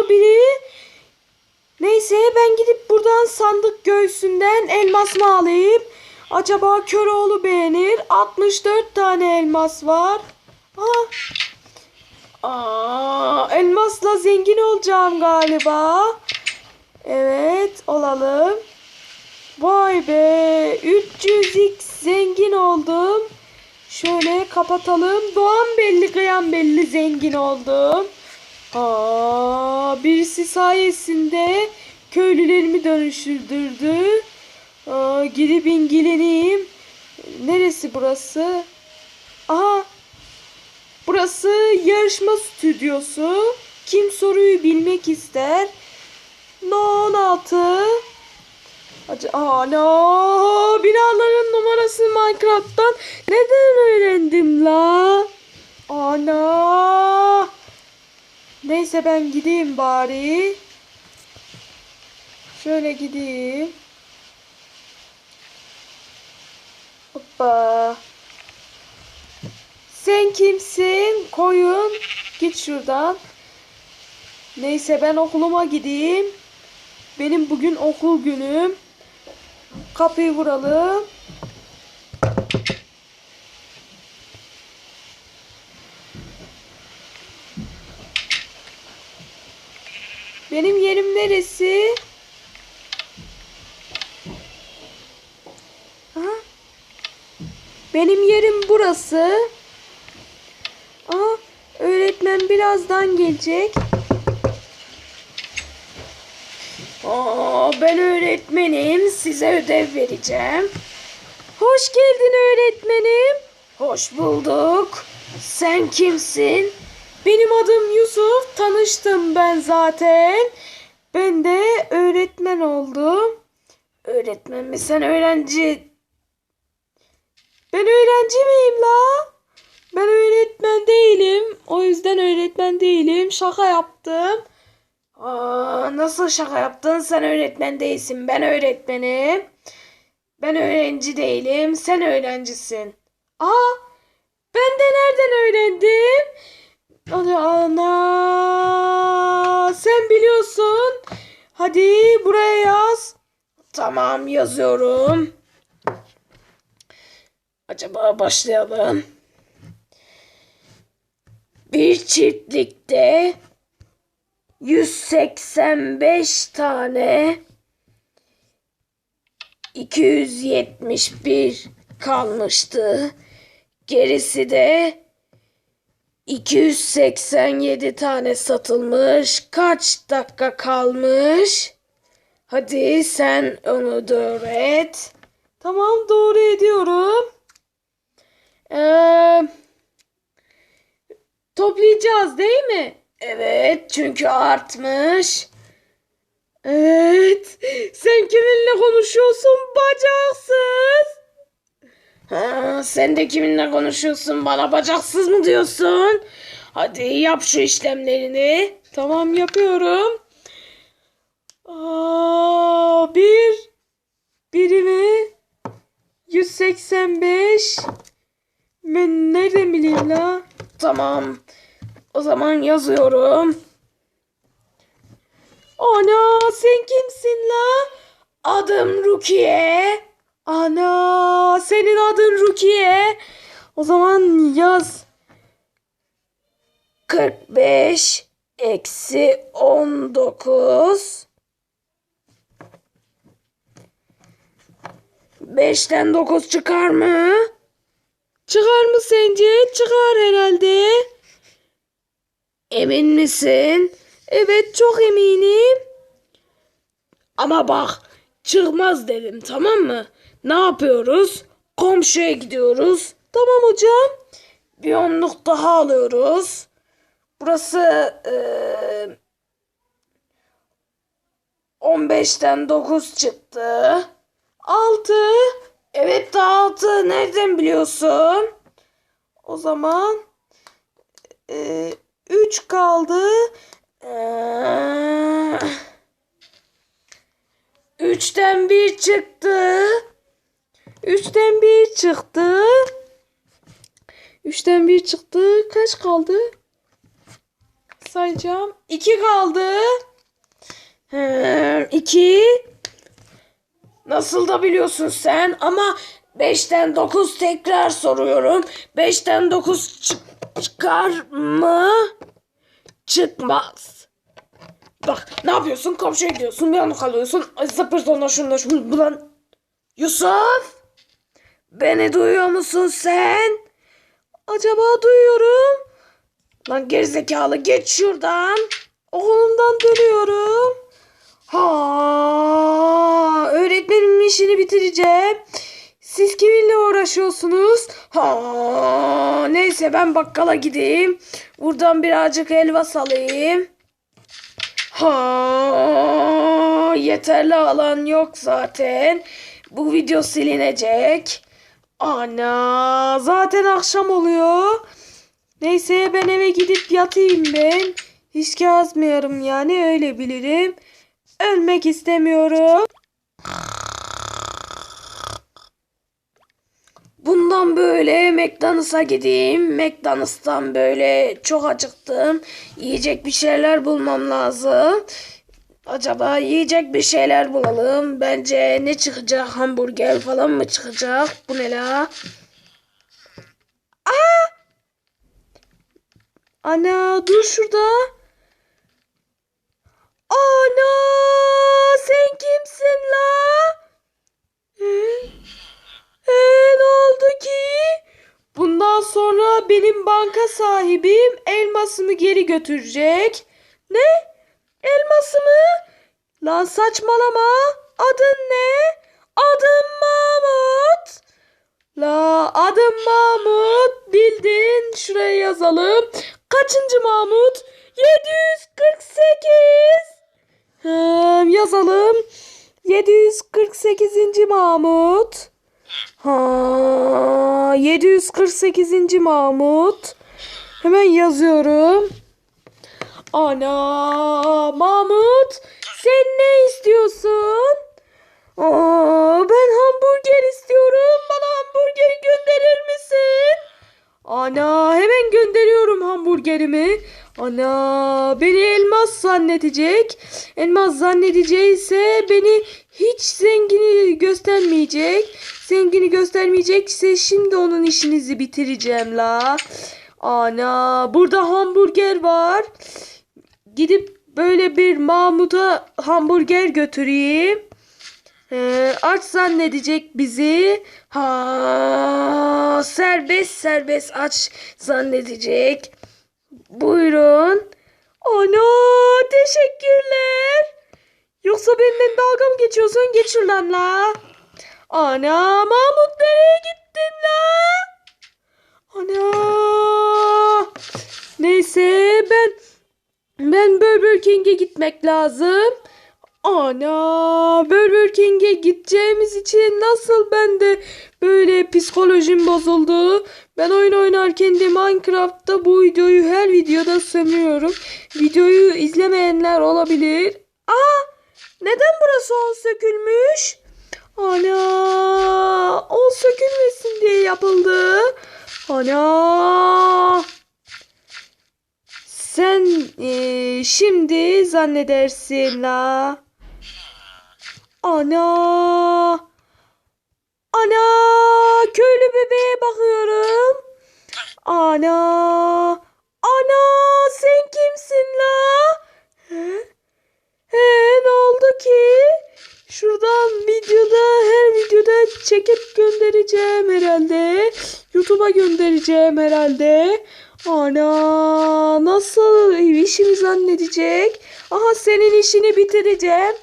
olmalı biri. Neyse ben gidip buradan sandık göğsünden elmas mı alayım? Acaba Köroğlu beğenir. 64 tane elmas var. Aa, Aa, elmasla zengin olacağım galiba. Evet olalım. Vay be 300x zengin oldum. Şöyle kapatalım. Doğan belli kıyan belli zengin oldum. Aa, birisi sayesinde köylülerimi dönüştürdü. Aa, gidip ilgileneyim. Neresi burası? Aha Burası yarışma stüdyosu. Kim soruyu bilmek ister? No 16. Acı ana binaların numarası Minecraft'tan neden öğrendim la? Ana. Neyse ben gideyim bari. Şöyle gideyim. Hoppa. Sen kimsin? Koyun. Git şuradan. Neyse ben okuluma gideyim. Benim bugün okul günüm. Kapıyı vuralım. Benim neresi? Aha. Benim yerim burası. Aa, öğretmen birazdan gelecek. Aa, ben öğretmenim. Size ödev vereceğim. Hoş geldin öğretmenim. Hoş bulduk. Sen kimsin? Benim adım Yusuf. Tanıştım ben zaten. Ben de öğretmen oldum. Öğretmen mi? Sen öğrenci... Ben öğrenci miyim la? Ben öğretmen değilim. O yüzden öğretmen değilim. Şaka yaptım. Aa, nasıl şaka yaptın? Sen öğretmen değilsin. Ben öğretmenim. Ben öğrenci değilim. Sen öğrencisin. Aa, ben de nereden öğrendim? Ana. Sen biliyorsun. Hadi buraya yaz. Tamam yazıyorum. Acaba başlayalım. Bir çiftlikte 185 tane 271 kalmıştı. Gerisi de 287 tane satılmış. Kaç dakika kalmış? Hadi sen onu doğru et. Tamam doğru ediyorum. Eee Toplayacağız değil mi? Evet çünkü artmış. Evet. Sen kiminle konuşuyorsun bacaksız? Sen de kiminle konuşuyorsun bana bacaksız mı diyorsun? Hadi yap şu işlemlerini. Tamam yapıyorum. Aa, bir birimi 185 ben nereden bileyim la? Tamam. O zaman yazıyorum. Ana sen kimsin la? Adım Rukiye. Ana senin adın Rukiye. O zaman yaz. 45 eksi 19 5'ten 9 çıkar mı? Çıkar mı sence? Çıkar herhalde. Emin misin? Evet çok eminim. Ama bak çıkmaz dedim tamam mı? Ne yapıyoruz? Komşuya gidiyoruz. Tamam hocam. Bir onluk daha alıyoruz. Burası eee 15'ten 9 çıktı. 6. Evet daha 6. Nereden biliyorsun? O zaman 3 kaldı. 3'ten 1 çıktı. 3'ten 1 çıktı. 3'ten 1 çıktı. Kaç kaldı? sayacağım. İki kaldı. He, iki. Nasıl da biliyorsun sen ama 5'ten 9 tekrar soruyorum. 5'ten 9 çıkar mı? Çıkmaz. Bak ne yapıyorsun? Komşuya gidiyorsun. Bir anda kalıyorsun. Zıpır sonra şunu da şunu bulan. Yusuf! Beni duyuyor musun sen? Acaba duyuyorum. Lan gerizekalı geç şuradan. Oğlumdan dönüyorum. Ha, öğretmenimin işini bitireceğim. Siz kiminle uğraşıyorsunuz? Ha, neyse ben bakkala gideyim. Buradan birazcık helva salayım. Ha, yeterli alan yok zaten. Bu video silinecek. Ana, zaten akşam oluyor. Neyse ben eve gidip yatayım ben. Hiç kazmıyorum yani öyle bilirim. Ölmek istemiyorum. Bundan böyle McDonald's'a gideyim. McDonald's'tan böyle çok acıktım. Yiyecek bir şeyler bulmam lazım. Acaba yiyecek bir şeyler bulalım. Bence ne çıkacak? Hamburger falan mı çıkacak? Bu ne la? Aa! Ana dur şurada. Ana sen kimsin la? He? He, ne oldu ki? Bundan sonra benim banka sahibim elmasımı geri götürecek. Ne? Elması mı? Lan saçmalama. Adın ne? Adım Mahmut. La adım Mahmut. Bildin. Şuraya yazalım. Kaçıncı Mahmut? 748. Hem yazalım. 748. Mahmut. Ha, 748. Mahmut. Hemen yazıyorum. Ana Mahmut sen ne istiyorsun? Aa, ben hamburger istiyorum. Bana hamburgeri gönderir misin? Ana hemen gönderiyorum hamburgerimi. Ana beni elmas zannedecek. Elmas zannedecekse beni hiç zengini göstermeyecek. Zengini göstermeyecekse şimdi onun işinizi bitireceğim la. Ana burada hamburger var. Gidip böyle bir Mahmut'a hamburger götüreyim. Ee, aç zannedecek bizi. Ha, serbest serbest aç zannedecek. Buyurun. Ana teşekkürler. Yoksa benden dalga mı geçiyorsun? Geç şuradan la. Ana Mahmut nereye gittin la? Ana. Neyse ben ben Burger King'e gitmek lazım. Ana Burger King'e gideceğimiz için nasıl ben de böyle psikolojim bozuldu. Ben oyun oynarken de Minecraft'ta bu videoyu her videoda sömürüyorum. Videoyu izlemeyenler olabilir. Aa neden burası on sökülmüş? Ana on sökülmesin diye yapıldı. Ana sen eee, şimdi zannedersin la. Ana. Ana. Köylü bebeğe bakıyorum. Ana. Ana sen kimsin la? He? He ne oldu ki? Şuradan videoda her videoda çekip göndereceğim herhalde. YouTube'a göndereceğim herhalde. Ana nasıl işimi zannedecek? Aha senin işini bitireceğim.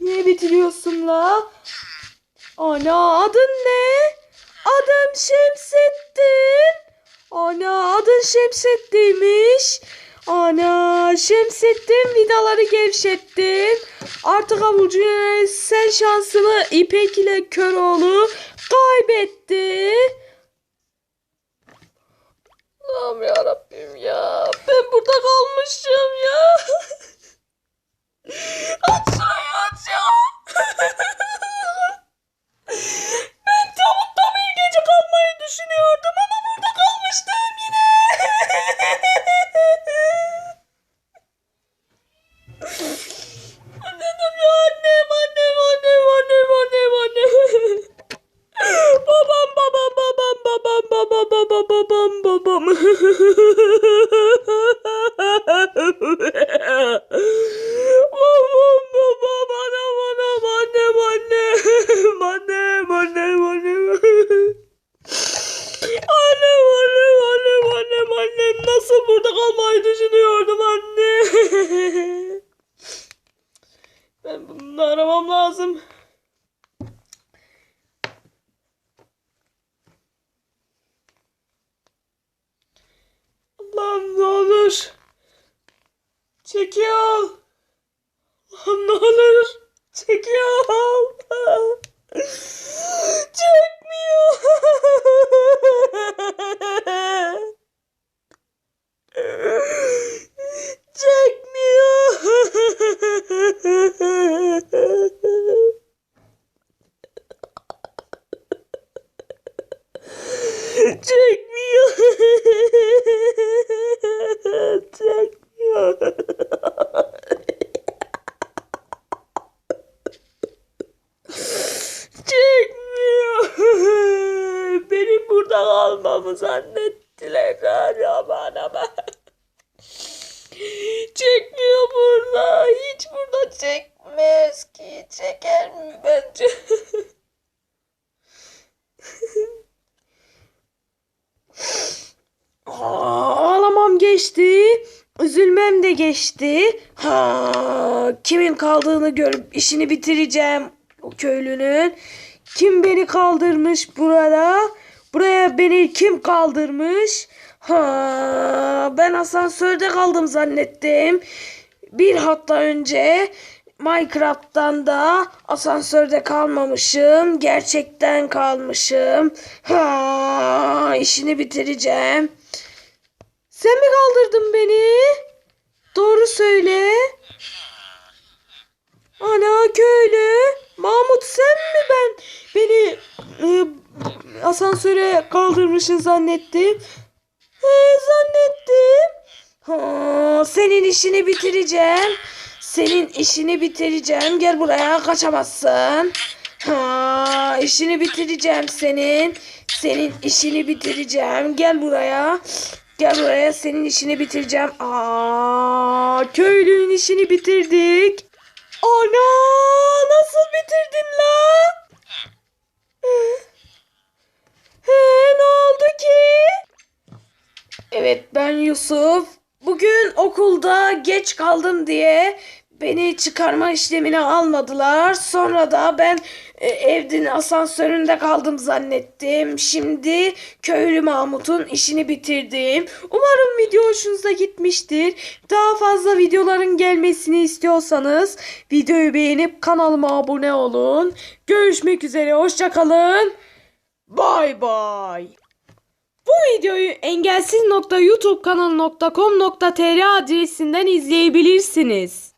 Niye bitiriyorsun la? Ana adın ne? Adım Şemsettin. Ana adın Şemsettin'miş. Ana Şemsettin vidaları gevşettin. Artık avucu sen şansını İpek ile Köroğlu kaybetti. Allah'ım ya Rabbim ya. Ben burada kalmışım ya. aç şurayı aç ya. ben tavukta bir gece kalmayı düşünüyordum ama burada kalmıştım yine. Lan ne olur. Çekiyor. Lan ne olur. Çekiyor. Çekmiyor. Çekmiyor. Çekmiyor. Çekmiyor. Çekmiyor. Benim burada kalmamı zannettiler galiba ama. Çekmiyor burada. Hiç burada çekmez ki. Çeker mi bence? Ağlamam geçti. Üzülmem de geçti. Ha, kimin kaldığını görüp işini bitireceğim o köylünün. Kim beni kaldırmış burada? Buraya beni kim kaldırmış? Ha, ben asansörde kaldım zannettim. Bir hatta önce Minecraft'tan da asansörde kalmamışım. Gerçekten kalmışım. Ha, işini bitireceğim. Sen mi kaldırdın beni? Doğru söyle. Ana köylü. Mahmut sen mi ben beni e, asansöre kaldırmışsın zannettim. He zannettim. Ha, senin işini bitireceğim. Senin işini bitireceğim. Gel buraya kaçamazsın. Ha, işini bitireceğim senin. Senin işini bitireceğim. Gel buraya. Gel buraya senin işini bitireceğim. Aa, köylünün işini bitirdik. Ana nasıl bitirdin la? He, ne oldu ki? Evet ben Yusuf. Bugün okulda geç kaldım diye beni çıkarma işlemine almadılar. Sonra da ben e, evin asansöründe kaldım zannettim. Şimdi köylü Mahmut'un işini bitirdim. Umarım video hoşunuza gitmiştir. Daha fazla videoların gelmesini istiyorsanız videoyu beğenip kanalıma abone olun. Görüşmek üzere hoşçakalın. Bay bay. Bu videoyu engelsiz.youtube kanalı.com.tr adresinden izleyebilirsiniz.